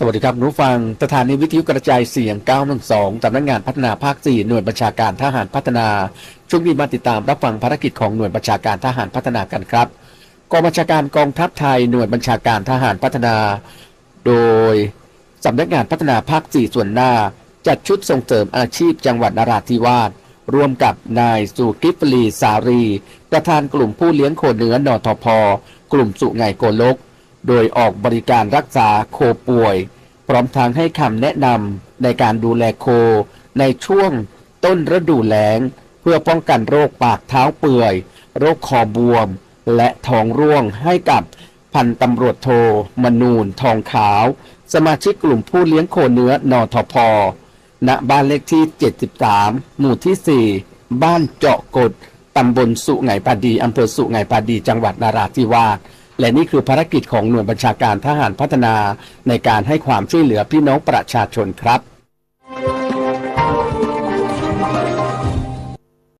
สวัสดีครับคุณผู้ฟังสถานีวิทยุกระจายเสียง 912สำนักงานพัฒนาภาค 4 หน่วยบัญชาการทหารพัฒนา ช่วงนี้มาติดตามรับฟังภารกิจของหน่วยบัญชาการทหารพัฒนากันครับ กองบัญชาการกองทัพไทยหน่วยบัญชาการทหารพัฒนา โดยสำนักงานพัฒนาภาค 4 ส่วนหน้า จัดชุดส่งเสริมอาชีพจังหวัดนราธิวาสร่วมกับนายสุกิฟลีสารี ประธานกลุ่มผู้เลี้ยงโคเนื้อนอทพ กลุ่มสุไงโกลก โดยออกบริการรักษาโคป่วย พร้อมทางให้คำแนะนำในการดูแลโค ในช่วงต้นฤดูแล้ง เพื่อป้องกันโรคปากเท้าเปื่อย โรคคอบวม และท้องร่วงให้กับพันตำรวจโท มนูนทองขาว สมาชิกกลุ่มผู้เลี้ยงโคเนื้อนอทพณบ้านเลขที่ 73 หมู่ที่ 4 บ้านเจาะกด ตำบลสุไหงปาดี อำเภอสุไหงปาดี จังหวัดนาราธิวาส และนี่คือภารกิจของหน่วยบัญชาการทหารพัฒนาในการให้ความช่วยเหลือพี่น้องประชาชนครับ